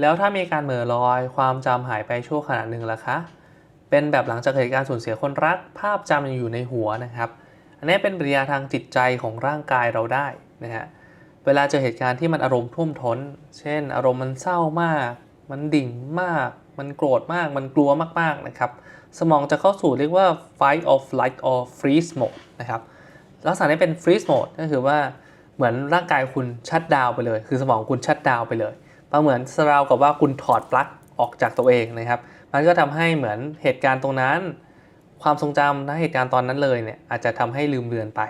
แล้วถ้ามีการเหม่อลอย ความจำหายไปชั่วขณะหนึ่งล่ะคะ เป็นแบบหลังจากเหตุการณ์สูญเสียคนรัก ภาพจำยังอยู่ในหัวนะครับ อันนี้เป็นปริยาทางจิตใจของร่างกายเราได้นะฮะ เวลาเจอเหตุการณ์ที่มันอารมณ์ท่วมท้น เช่น อารมณ์มันเศร้ามาก มันดิ่งมาก มันโกรธมาก มันกลัวมากๆนะครับ สมองจะเข้าสู่เรียกว่า fight or flight or freeze mode นะครับ ลักษณะนี้เป็น freeze mode ก็คือว่าเหมือนร่างกายคุณชัดดาวไปเลย คือสมองคุณชัดดาวไปเลย ประเหมือนสราวกับว่าคุณถอดปลั๊กออกจากตัวเองนะครับ มันก็ทำให้เหมือนเหตุการณ์ตรงนั้น ความทรงจำณเหตุการณ์ตอนนั้นเลยเนี่ยอาจจะทำให้ลืมเลือนไป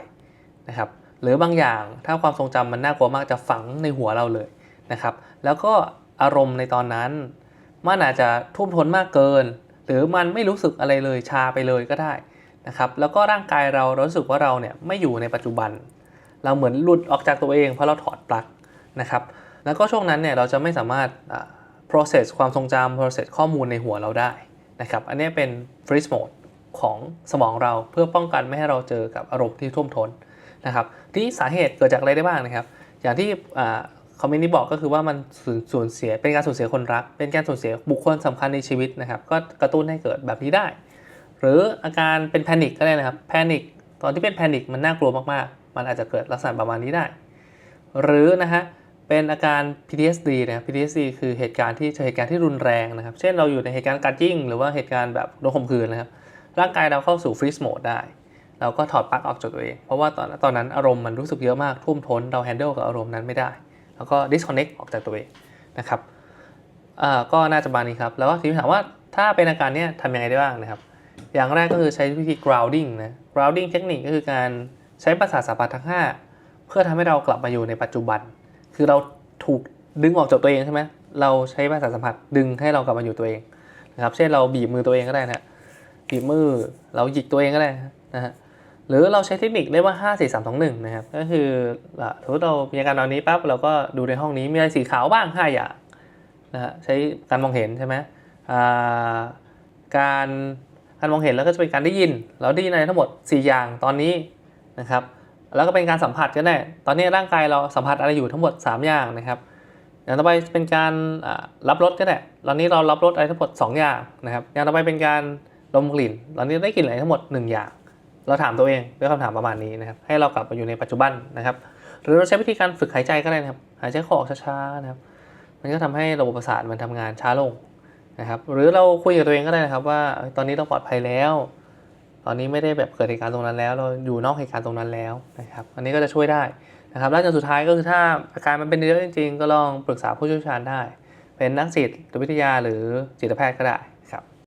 นะครับหรือบางอย่างถ้าความทรงจำมันน่ากลัวมากจะฝังในหัวเราเลยนะครับ แล้วก็อารมณ์ในตอนนั้น มันอาจจะทุ่มทนมากเกิน หรือมันไม่รู้สึกอะไรเลยชาไปเลยก็ได้นะครับแล้วก็ร่างกายเรารู้สึกว่าเราเนี่ยไม่อยู่ในปัจจุบัน เราเหมือนหลุดออกจากตัวเองเพราะเราถอดปลั๊กนะครับ แล้วก็ช่วงนั้นเนี่ยเราจะไม่สามารถ process ความทรงจำ process ข้อมูลในหัวเราได้นะครับ อันนี้เป็น freeze mode ของสมองเราเพื่อป้องกันไม่ให้เราเจอกับอารมณ์ที่ท่วมท้นนะครับ ที่สาเหตุเกิดจากอะไรได้บ้างนะครับ อย่างที่คอมเมนต์นี้บอกก็คือว่ามันสูญสูญเสียเป็นการสูญเสียคนรัก เป็นการสูญเสียบุคคลสำคัญในชีวิตนะครับ ก็กระตุ้นให้เกิดแบบนี้ได้ หรืออาการเป็นแพนิคก็ได้นะครับแพนิคตอนที่เป็นแพนิคมันน่ากลัวมากๆ มันอาจจะเกิดลักษณะประมาณนี้ได้ หรือนะฮะ เป็นอาการ PTSD นะครับ PTSD คือเหตุการณ์ที่เจอเหตุการณ์ที่รุนแรงนะครับ เช่นเราอยู่ในเหตุการณ์การจิ้ง หรือว่าเหตุการณ์แบบโดนข่มขืนนะครับ ร่างกายเราเข้าสู่ freeze mode ได้ เราก็ถอดปลั๊กออกจากตัวเอง เพราะว่าตอนตอนนั้นอารมณ์มันรู้สึกเยอะมากทุ่มท้น เรา handle กับอารมณ์นั้นไม่ได้ แล้วก็ disconnect ออกจากตัวเองนะครับอ่าก็น่าจะประมาณนี้ครับ แล้วก็ทีนี้ถามว่าถ้าเป็นอาการเนี้ยทำยังไงได้บ้างนะครับ อย่างแรกก็คือใช้วิธี grounding นะ grounding เทคนิคก็คือการใช้ประสาสัมผัสทั้ง 5 เพื่อทำให้เรากลับมาอยู่ในปัจจุบัน คือเราถูกดึงออกจากตัวเองใช่ไหมเราใช้ประสาสัมผัสดึงให้เรากลับมาอยู่ตัวเองนะครับ เช่นเราบีบมือตัวเองก็ได้นะบีบมือเราหยิกตัวเองก็ได้นะฮะหรือเราใช้เทคนิคเรียกว่า 5 4 3 2 1 นะครับ ก็คืออะสมมติเรามีอาการนอนนี้ปั๊บเราก็ดูในห้องนี้มีอะไรสีขาวบ้าง5อย่างนะฮะใช้การมองเห็นใช่ไหมการการมองเห็นแล้วก็จะเป็นการได้ยิน เราได้ยินอะไรทั้งหมด 4 อย่างตอนนี้นะครับ แล้วก็เป็นการสัมผัสก็ได้ ตอนนี้ร่างกายเราสัมผัสอะไรอยู่ทั้งหมด 3 อย่างนะครับอย่างต่อไปเป็นการรับรสก็ได้ ตอนนี้เรารับรสอะไรทั้งหมด 2 อย่างนะครับ อย่างต่อไปเป็นการดมกลิ่น ตอนนี้ได้กลิ่นอะไรทั้งหมด 1 อย่าง เราถามตัวเองด้วยคำถามประมาณนี้นะครับ ให้เรากลับมาอยู่ในปัจจุบันนะครับ หรือเราใช้วิธีการฝึกหายใจก็ได้นะครับ หายใจเข้าออกช้าๆนะครับ มันก็ทำให้ระบบประสาทมันทำงานช้าลงนะครับ หรือเราคุยกับตัวเองก็ได้นะครับ ว่าตอนนี้เราปลอดภัยแล้ว อนนี้ไม่ได้แบบเกิดเหตุการณ์ตรงนั้นแล้ว เราอยู่นอกเหตุการณ์ตรงนั้นแล้วนะครับ อันนี้ก็จะช่วยได้นะครับ แล้วจนสุดท้ายก็คือถ้าอาการมันเป็นเยอะจริงๆ ก็ลองปรึกษาผู้เชี่ยวชาญได้ เป็นนักจิตวิทยาหรือจิตแพทย์ก็ได้